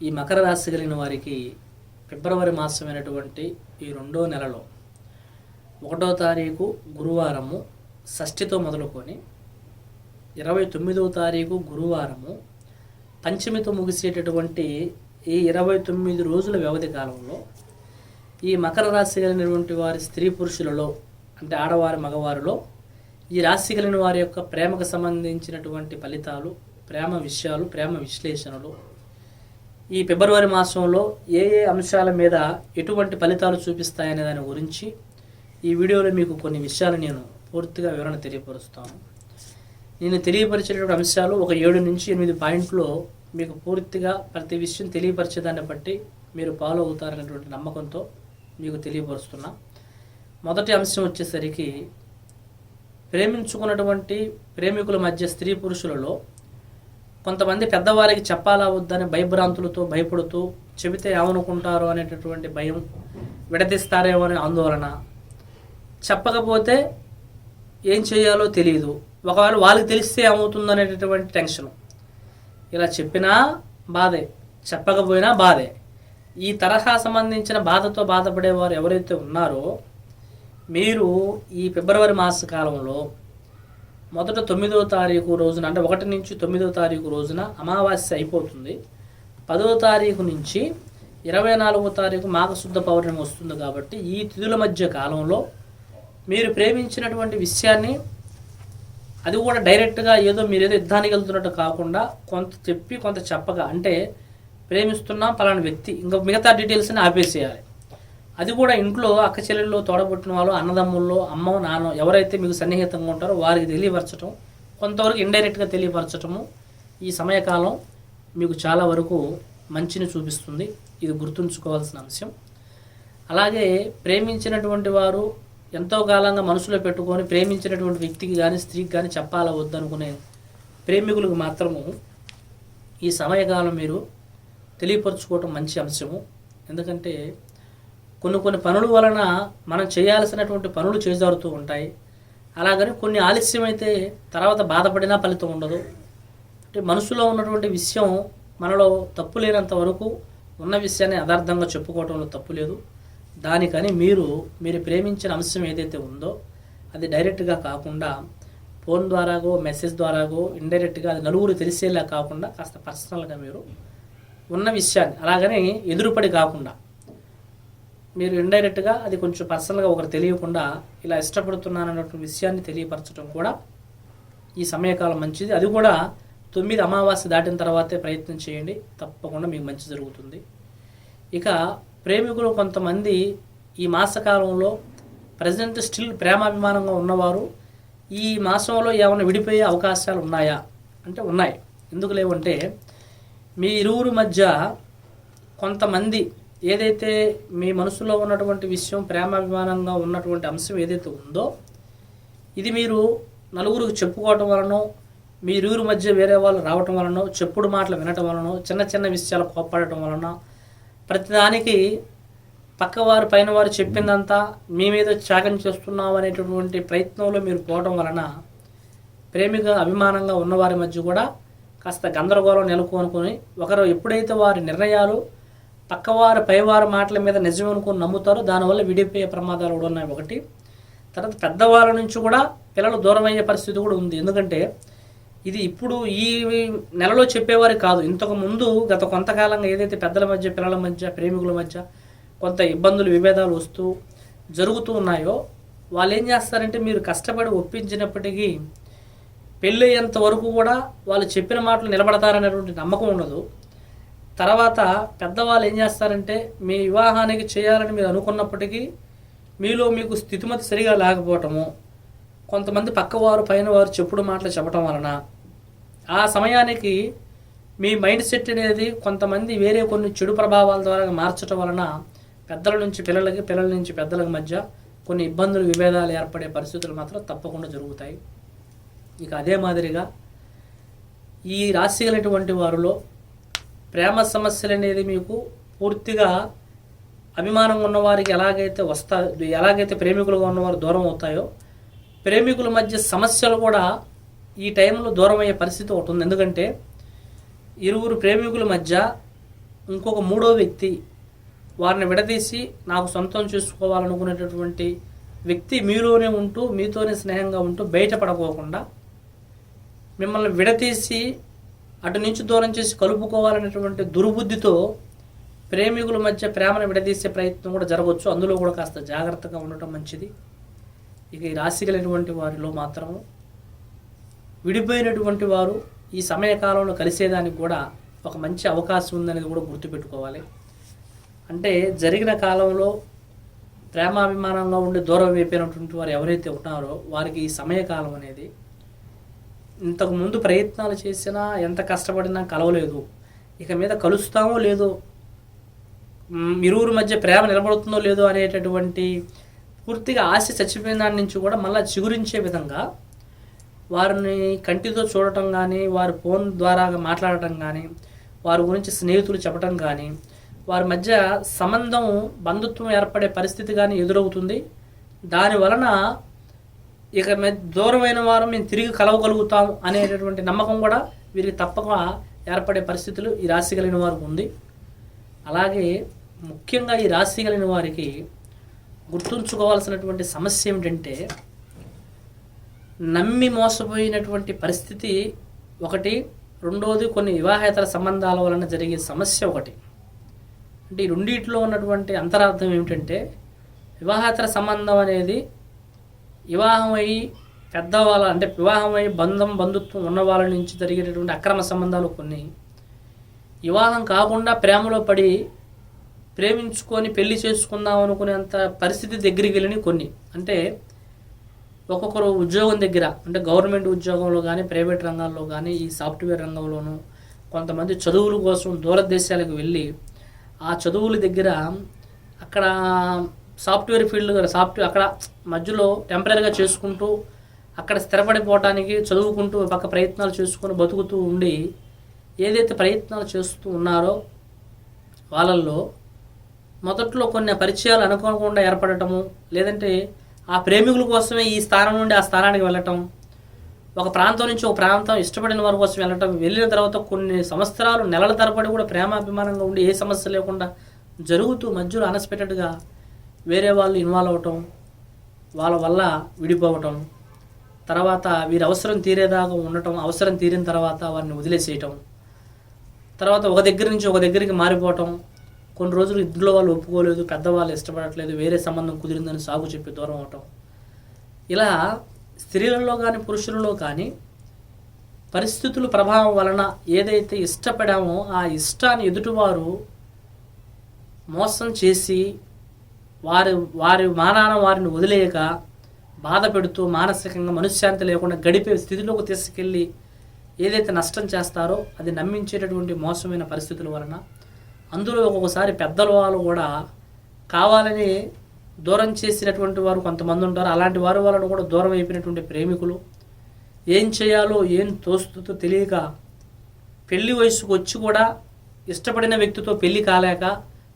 ఈ మకర రాశి కలిగిన వారికి ఫిబ్రవరి మాసమైనటువంటి ఈ రెండో నెలలో ఒకటో తారీఖు గురువారము షష్ఠితో మొదలుకొని ఇరవై తొమ్మిదవ తారీఖు గురువారము పంచమితో ముగిసేటటువంటి ఈ ఇరవై తొమ్మిది రోజుల వ్యవధి కాలంలో ఈ మకర రాశి కలిగినటువంటి వారి స్త్రీ పురుషులలో అంటే ఆడవారి మగవారిలో ఈ రాశి కలిగిన వారి యొక్క ప్రేమకు సంబంధించినటువంటి ఫలితాలు ప్రేమ విషయాలు ప్రేమ విశ్లేషణలు ఈ ఫిబ్రవరి మాసంలో ఏ ఏ అంశాల మీద ఎటువంటి ఫలితాలు చూపిస్తాయనే దాని గురించి ఈ వీడియోలో మీకు కొన్ని విషయాలు నేను పూర్తిగా వివరణ తెలియపరుస్తాను. నేను తెలియపరిచేటటువంటి అంశాలు ఒక ఏడు నుంచి ఎనిమిది పాయింట్లో మీకు పూర్తిగా ప్రతి విషయం తెలియపరిచేదాన్ని బట్టి మీరు ఫాలో అవుతారనేటువంటి నమ్మకంతో మీకు తెలియపరుస్తున్నా. మొదటి అంశం వచ్చేసరికి ప్రేమించుకున్నటువంటి ప్రేమికుల మధ్య స్త్రీ పురుషులలో కొంతమంది పెద్దవారికి చెప్పాలా వద్దని భయభ్రాంతులతో భయపడుతూ చెబితే ఏమనుకుంటారో అనేటటువంటి భయం విడదీస్తారేమో అనే ఆందోళన. చెప్పకపోతే ఏం చేయాలో తెలియదు ఒకవేళ వాళ్ళకి తెలిస్తే ఏమవుతుంది అనేటటువంటి టెన్షన్. ఇలా చెప్పినా బాధే. చెప్పకపోయినా బాధే. ఈ తరహా సంబంధించిన బాధతో బాధపడేవారు ఎవరైతే ఉన్నారో మీరు ఈ ఫిబ్రవరి మాస కాలంలో మొదట తొమ్మిదవ తారీఖు రోజున అంటే ఒకటి నుంచి తొమ్మిదవ తారీఖు రోజున అమావాస్య అయిపోతుంది. పదవ తారీఖు నుంచి ఇరవై నాలుగవ తారీఖు మాఘశుద్ధ పౌర్ణమి వస్తుంది కాబట్టి ఈ తిథుల మధ్య కాలంలో మీరు ప్రేమించినటువంటి విషయాన్ని అది కూడా డైరెక్ట్గా ఏదో మీరు ఏదో యుద్ధానికి వెళ్తున్నట్టు కాకుండా కొంత చెప్పి కొంత చెప్పగా అంటే ప్రేమిస్తున్నాం పలానా వ్యక్తి ఇంకా మిగతా డీటెయిల్స్ని ఆపేసేయాలి. అది కూడా ఇంట్లో అక్క చెల్లెళ్ళు తోడబుట్టిన వాళ్ళు అన్నదమ్ముల్లో అమ్మ నాన్న ఎవరైతే మీకు సన్నిహితంగా ఉంటారో వారికి తెలియపరచడం కొంతవరకు ఇండైరెక్ట్గా తెలియపరచటము ఈ సమయకాలం మీకు చాలా వరకు మంచిని చూపిస్తుంది. ఇది గుర్తుంచుకోవాల్సిన అంశం. అలాగే ప్రేమించినటువంటి వారు ఎంతో కాలంగా మనసులో పెట్టుకొని ప్రేమించినటువంటి వ్యక్తికి కానీ స్త్రీకి కానీ చెప్పాలా వద్దనుకునే ప్రేమికులకు మాత్రము ఈ సమయకాలం మీరు తెలియపరచుకోవటం మంచి అంశము. ఎందుకంటే కొన్ని కొన్ని పనుల వలన మనం చేయాల్సినటువంటి పనులు చేజారుతూ ఉంటాయి. అలాగని కొన్ని ఆలస్యమైతే తర్వాత బాధపడినా ఫలితం ఉండదు. అంటే మనసులో ఉన్నటువంటి విషయం మనలో తప్పు లేనంత వరకు ఉన్న విషయాన్ని యథార్థంగా చెప్పుకోవడంలో తప్పు లేదు. దానికని మీరు మీరు ప్రేమించిన అంశం ఏదైతే ఉందో అది డైరెక్ట్గా కాకుండా ఫోన్ ద్వారాగో మెసేజ్ ద్వారాగో ఇండైరెక్ట్గా అది నలుగురు తెలిసేలా కాకుండా కాస్త పర్సనల్గా మీరు ఉన్న విషయాన్ని అలాగని ఎదురుపడి కాకుండా మీరు ఇండైరెక్ట్గా అది కొంచెం పర్సనల్గా ఒకరు తెలియకుండా ఇలా ఇష్టపడుతున్నాను అన్నటువంటి విషయాన్ని తెలియపరచడం కూడా ఈ సమయకాలం మంచిది. అది కూడా తొమ్మిది అమావాస్య దాటిన తర్వాతే ప్రయత్నం చేయండి. తప్పకుండా మీకు మంచి జరుగుతుంది. ఇక ప్రేమికులు కొంతమంది ఈ మాసకాలంలో ప్రజెంట్ స్టిల్ ప్రేమాభిమానంగా ఉన్నవారు ఈ మాసంలో ఏమైనా విడిపోయే అవకాశాలు ఉన్నాయా? అంటే ఉన్నాయి. ఎందుకు లేవంటే మీ ఇరువురు మధ్య కొంతమంది ఏదైతే మీ మనసులో ఉన్నటువంటి విషయం ప్రేమాభిమానంగా ఉన్నటువంటి అంశం ఏదైతే ఉందో ఇది మీరు నలుగురికి చెప్పుకోవటం వలనో మీరు మధ్య వేరే వాళ్ళు రావటం వలనో చెప్పుడు మాటలు వినటం వలనో చిన్న చిన్న విషయాలు కోప్పడటం వలన ప్రతిదానికి పక్కవారు పైన వారు చెప్పిందంతా మీ మీద త్యాగం చేస్తున్నాం అనేటటువంటి ప్రయత్నంలో మీరు పోవటం వలన ప్రేమిగా అభిమానంగా ఉన్నవారి మధ్య కూడా కాస్త గందరగోళం నెలకొనుకొని ఒకరు ఎప్పుడైతే వారి నిర్ణయాలు పక్కవారు పైవారి మాటల మీద నిజం అనుకుని నమ్ముతారు దానివల్ల విడిపోయే ప్రమాదాలు కూడా ఉన్నాయి. ఒకటి తర్వాత పెద్దవాళ్ళ నుంచి కూడా పిల్లలు దూరం అయ్యే పరిస్థితి కూడా ఉంది. ఎందుకంటే ఇది ఇప్పుడు ఈ నెలలో చెప్పేవారు కాదు. ఇంతకు ముందు గత కొంతకాలంగా ఏదైతే పెద్దల మధ్య పిల్లల మధ్య ప్రేమికుల మధ్య కొంత ఇబ్బందులు విభేదాలు వస్తూ జరుగుతూ ఉన్నాయో వాళ్ళు ఏం చేస్తారంటే మీరు కష్టపడి ఒప్పించినప్పటికీ పెళ్ళయ్యేంత వరకు కూడా వాళ్ళు చెప్పిన మాటలు నిలబడతారనేటువంటి నమ్మకం ఉండదు. తర్వాత పెద్దవాళ్ళు ఏం చేస్తారంటే మీ వివాహానికి చేయాలని మీరు అనుకున్నప్పటికీ మీలో మీకు స్థితిమతి సరిగా లేకపోవటము కొంతమంది పక్కవారు పైన వారు చెప్పుడు మాటలు చెప్పడం వలన ఆ సమయానికి మీ మైండ్ సెట్ అనేది కొంతమంది వేరే కొన్ని చెడు ప్రభావాల ద్వారా మార్చడం వలన పెద్దల నుంచి పిల్లలకి పిల్లల నుంచి పెద్దలకు మధ్య కొన్ని ఇబ్బందులు విభేదాలు ఏర్పడే పరిస్థితులు మాత్రం తప్పకుండా జరుగుతాయి. ఇక అదే మాదిరిగా ఈ రాశి వారిలో ప్రేమ సమస్యలు అనేది మీకు పూర్తిగా అభిమానం ఉన్నవారికి ఎలాగైతే వస్తా ఎలాగైతే ప్రేమికులుగా ఉన్నవారు దూరం అవుతాయో ప్రేమికుల మధ్య సమస్యలు కూడా ఈ టైంలో దూరం అయ్యే పరిస్థితి ఒకటి ఉంది. ఎందుకంటే ఇరువురు ప్రేమికుల మధ్య ఇంకొక మూడో వ్యక్తి వారిని విడదీసి నాకు సొంతం చేసుకోవాలనుకునేటటువంటి వ్యక్తి మీలోనే ఉంటూ మీతోనే స్నేహంగా ఉంటూ బయటపడకోకుండా మిమ్మల్ని విడతీసి అటు నుంచి దూరం చేసి కలుపుకోవాలనేటువంటి దుర్బుద్ధితో ప్రేమికుల మధ్య ప్రేమను విడదీసే ప్రయత్నం కూడా జరగవచ్చు. అందులో కూడా కాస్త జాగ్రత్తగా ఉండటం మంచిది. ఇక ఈ రాశి కలిగినటువంటి వారిలో మాత్రము విడిపోయినటువంటి వారు ఈ సమయకాలంలో కలిసేదానికి కూడా ఒక మంచి అవకాశం ఉందనేది కూడా గుర్తుపెట్టుకోవాలి. అంటే జరిగిన కాలంలో ప్రేమాభిమానంగా ఉండి దూరం అయిపోయినటువంటి వారు ఎవరైతే ఉన్నారో వారికి ఈ సమయకాలం అనేది ఇంతకు ముందు ప్రయత్నాలు చేసినా ఎంత కష్టపడినా కలవలేదు. ఇక మీద కలుస్తామో లేదో ఇరువురు ఇరువురి మధ్య ప్రేమ నిలబడుతుందో లేదో అనేటటువంటి పూర్తిగా ఆశ చచ్చిపోయిన దాని నుంచి కూడా మళ్ళీ చిగురించే విధంగా వారిని కంటితో చూడటం కానీ వారి ఫోన్ ద్వారా మాట్లాడటం కానీ వారి గురించి స్నేహితులు చెప్పటం కానీ వారి మధ్య సంబంధం బంధుత్వం ఏర్పడే పరిస్థితి కానీ ఎదురవుతుంది. దాని వలన ఇక దూరమైన వారు మేము తిరిగి కలవగలుగుతాం అనేటటువంటి నమ్మకం కూడా వీరికి తప్పక ఏర్పడే పరిస్థితులు ఈ రాశి కలిగిన వారికి ఉంది. అలాగే ముఖ్యంగా ఈ రాశి కలిగిన వారికి గుర్తుంచుకోవాల్సినటువంటి సమస్య ఏమిటంటే నమ్మి మోసపోయినటువంటి పరిస్థితి ఒకటి రెండోది కొన్ని వివాహేతర సంబంధాల వలన జరిగే సమస్య ఒకటి. అంటే ఈ రెండింటిలో ఉన్నటువంటి అంతరార్థం ఏమిటంటే వివాహేతర సంబంధం అనేది వివాహం అయ్యి పెద్దవాళ్ళ అంటే వివాహం అయ్యి బంధం బంధుత్వం ఉన్న వాళ్ళ నుంచి జరిగేటటువంటి అక్రమ సంబంధాలు కొన్ని. వివాహం కాకుండా ప్రేమలో పడి ప్రేమించుకొని పెళ్ళి చేసుకుందాం అనుకునేంత పరిస్థితి దగ్గరికి వెళ్ళిన కొన్ని. అంటే ఒక్కొక్కరు ఉద్యోగం దగ్గర అంటే గవర్నమెంట్ ఉద్యోగంలో కానీ ప్రైవేట్ రంగాల్లో కానీ ఈ సాఫ్ట్వేర్ రంగంలోనూ కొంతమంది చదువుల కోసం దూరదేశాలకు వెళ్ళి ఆ చదువుల దగ్గర అక్కడ సాఫ్ట్వేర్ ఫీల్డ్ సాఫ్ట్వేర్ అక్కడ మధ్యలో టెంపరీగా చేసుకుంటూ అక్కడ స్థిరపడిపోవటానికి చదువుకుంటూ పక్క ప్రయత్నాలు చేసుకొని బతుకుతూ ఉండి ఏదైతే ప్రయత్నాలు చేస్తూ ఉన్నారో వాళ్ళల్లో మొదట్లో కొన్ని పరిచయాలు అనుకోకుండా ఏర్పడటము లేదంటే ఆ ప్రేమికుల కోసమే ఈ స్థానం నుండి ఆ స్థానానికి వెళ్ళటం ఒక ప్రాంతం నుంచి ఒక ప్రాంతం ఇష్టపడిన వారి కోసం వెళ్ళటం వెళ్ళిన తర్వాత కొన్ని సంవత్సరాలు నెలల తరబడి కూడా ప్రేమాభిమానంగా ఉండి ఏ సమస్య లేకుండా జరుగుతూ మధ్యలో అన్ఎక్స్పెక్టెడ్గా వేరే వాళ్ళు ఇన్వాల్వ్ అవటం వాళ్ళ వల్ల విడిపోవటం తర్వాత వీరి అవసరం తీరేదాకా ఉండటం అవసరం తీరిన తర్వాత వారిని వదిలేసేయటం తర్వాత ఒక దగ్గర నుంచి ఒక దగ్గరికి మారిపోవటం కొన్ని రోజులు ఇద్దరు వాళ్ళు ఒప్పుకోలేదు పెద్దవాళ్ళు ఇష్టపడట్లేదు వేరే సంబంధం కుదిరిందని సాగు చెప్పి దూరం అవటం. ఇలా స్త్రీలలో కానీ పురుషులలో కానీ పరిస్థితుల ప్రభావం వలన ఏదైతే ఇష్టపడామో ఆ ఇష్టాన్ని ఎదుటివారు మోసం చేసి వారి వారి మానాన వారిని వదిలేయక బాధ పెడుతూ మానసికంగా మనశ్శాంతి లేకుండా గడిపే స్థితిలోకి తీసుకెళ్ళి ఏదైతే నష్టం చేస్తారో అది నమ్మించేటటువంటి మోసమైన పరిస్థితుల వలన అందులో ఒక్కొక్కసారి పెద్దల వాళ్ళు కూడా కావాలని దూరం చేసినటువంటి వారు కొంతమంది ఉంటారు. అలాంటి వారి వలన కూడా దూరం అయిపోయినటువంటి ప్రేమికులు ఏం చేయాలో ఏం తోస్తుందో తెలియక పెళ్ళి వయసుకు వచ్చి కూడా ఇష్టపడిన వ్యక్తితో పెళ్ళి కాలేక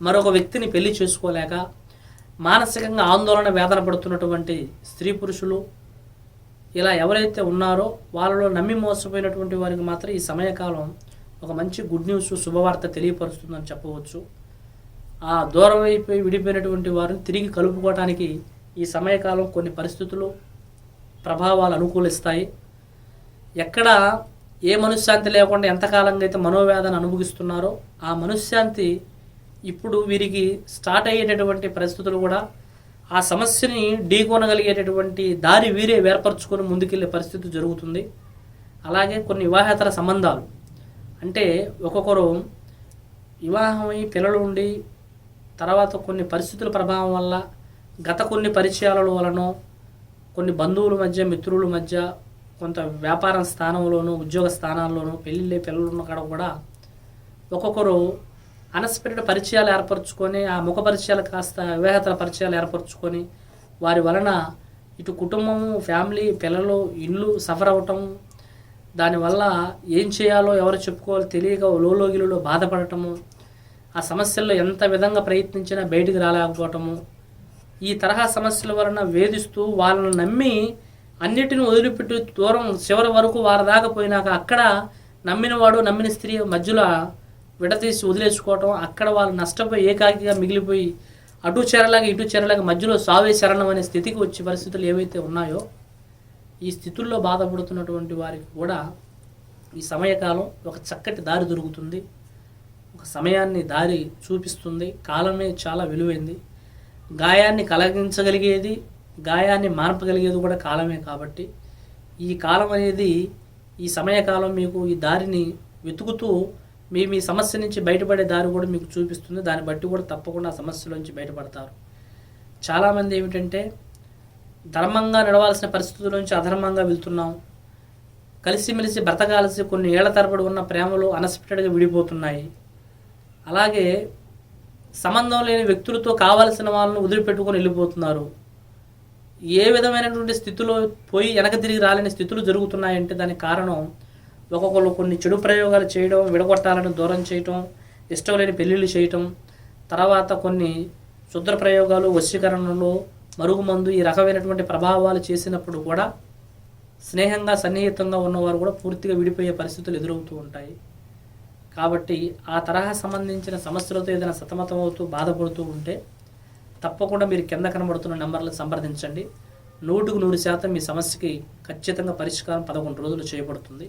మరొక వ్యక్తిని పెళ్ళి చేసుకోలేక మానసికంగా ఆందోళన వేదన పడుతున్నటువంటి స్త్రీ పురుషులు ఇలా ఎవరైతే ఉన్నారో వాళ్ళలో నమ్మి మోసపోయినటువంటి వారికి మాత్రం ఈ సమయకాలం ఒక మంచి గుడ్ న్యూస్ శుభవార్త తెలియపరుస్తుందని చెప్పవచ్చు. ఆ దూరం అయిపోయి విడిపోయినటువంటి వారిని తిరిగి కలుపుకోవటానికి ఈ సమయకాలం కొన్ని పరిస్థితులు ప్రభావాలు అనుకూలిస్తాయి. ఎక్కడ ఏ మనశ్శాంతి లేకుండా ఎంతకాలంగా అయితే మనోవేదన అనుభవిస్తున్నారో ఆ మనశ్శాంతి ఇప్పుడు వీరికి స్టార్ట్ అయ్యేటటువంటి పరిస్థితులు కూడా ఆ సమస్యని ఢీకొనగలిగేటటువంటి దారి వీరే ఏర్పరచుకొని ముందుకెళ్ళే పరిస్థితి జరుగుతుంది. అలాగే కొన్ని వివాహేతర సంబంధాలు. అంటే ఒక్కొక్కరు వివాహమై పిల్లలు ఉండి తర్వాత కొన్ని పరిస్థితుల ప్రభావం వల్ల గత కొన్ని పరిచయాల వలనో కొన్ని బంధువుల మధ్య మిత్రుల మధ్య కొంత వ్యాపారం స్థానంలోనూ ఉద్యోగ స్థానాల్లోనూ పెళ్ళిళ్ళే పిల్లలు ఉన్న కాడ కూడా ఒక్కొక్కరు అన్ఎక్స్పెక్టెడ్ పరిచయాలు ఏర్పరచుకొని ఆ ముఖ పరిచయాలు కాస్త వివాహేతర పరిచయాలు ఏర్పరచుకొని వారి వలన ఇటు కుటుంబం ఫ్యామిలీ పిల్లలు ఇల్లు సఫర్ అవ్వటం దానివల్ల ఏం చేయాలో ఎవరు చెప్పుకోవాలో తెలియక లోలోగిలో బాధపడటము ఆ సమస్యల్లో ఎంత విధంగా ప్రయత్నించినా బయటికి రాలేకపోవటము ఈ తరహా సమస్యల వలన వేధిస్తూ వాళ్ళని నమ్మి అన్నిటిని వదిలిపెట్టి దూరం చివరి వరకు వారి దాకా పోయినాక అక్కడ నమ్మినవాడు నమ్మిన స్త్రీ మధ్యలో విడతీసి వదిలేసుకోవటం అక్కడ వాళ్ళు నష్టపోయి ఏకాకిగా మిగిలిపోయి అటు చేరలాగా ఇటు చేరలాగా మధ్యలో సావే శరణం అనే స్థితికి వచ్చే పరిస్థితులు ఏవైతే ఉన్నాయో ఈ స్థితుల్లో బాధపడుతున్నటువంటి వారికి కూడా ఈ సమయకాలం ఒక చక్కటి దారి దొరుకుతుంది. ఒక సమయాన్ని దారి చూపిస్తుంది. కాలమే చాలా విలువైంది. గాయాన్ని కలగించగలిగేది గాయాన్ని మార్పగలిగేది కూడా కాలమే కాబట్టి ఈ కాలం అనేది ఈ సమయకాలం మీకు ఈ దారిని వెతుకుతూ మీ మీ సమస్య నుంచి బయటపడే దారి కూడా మీకు చూపిస్తుంది. దాన్ని బట్టి కూడా తప్పకుండా ఆ సమస్య నుంచి బయటపడతారు. చాలామంది ఏమిటంటే ధర్మంగా నడవాల్సిన పరిస్థితుల నుంచి అధర్మంగా వెళ్తున్నాం. కలిసిమెలిసి బ్రతకాల్సి కొన్ని ఏళ్ళ తరబడి ఉన్న ప్రేమలు అన్ఎక్స్పెక్టెడ్గా విడిపోతున్నాయి. అలాగే సంబంధం లేని వ్యక్తులతో కావాల్సిన వాళ్ళని వదిలిపెట్టుకొని వెళ్ళిపోతున్నారు. ఏ విధమైనటువంటి స్థితిలో పోయి వెనక తిరిగి రాలేని స్థితులు జరుగుతున్నాయంటే దానికి కారణం ఒక్కొక్కరు కొన్ని చెడు ప్రయోగాలు చేయడం విడగొట్టాలని దూరం చేయటం ఇష్టం లేని పెళ్ళిళ్ళు చేయటం తర్వాత కొన్ని శుద్ర ప్రయోగాలు వశీకరణలు మరుగుమందు ఈ రకమైనటువంటి ప్రభావాలు చేసినప్పుడు కూడా స్నేహంగా సన్నిహితంగా ఉన్నవారు కూడా పూర్తిగా విడిపోయే పరిస్థితులు ఎదురవుతూ ఉంటాయి. కాబట్టి ఆ తరహా సంబంధించిన సమస్యలతో ఏదైనా సతమతం అవుతూ బాధపడుతూ ఉంటే తప్పకుండా మీరు కింద కనబడుతున్న నెంబర్లను సంప్రదించండి. నూటుకు నూరు శాతం మీ సమస్యకి ఖచ్చితంగా పరిష్కారం పదకొండు రోజులు చేయబడుతుంది.